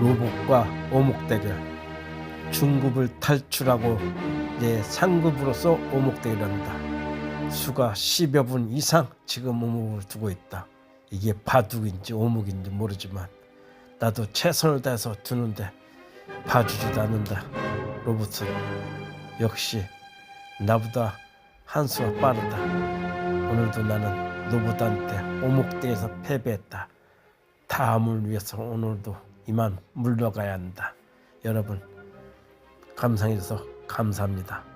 로봇과 오목 대결 중급을 탈출하고 이제 상급으로서 오목 대결한다. 수가 10여 분 이상 지금 오목을 두고 있다. 이게 바둑인지 오목인지 모르지만 나도 최선을 다해서 두는데 봐주지도 않는다. 로봇은 역시 나보다 한 수가 빠르다. 오늘도 나는 로봇한테 오목대에서 패배했다. 다음을 위해서 오늘도 이만 물러가야 한다. 여러분 감상해주셔서 감사합니다.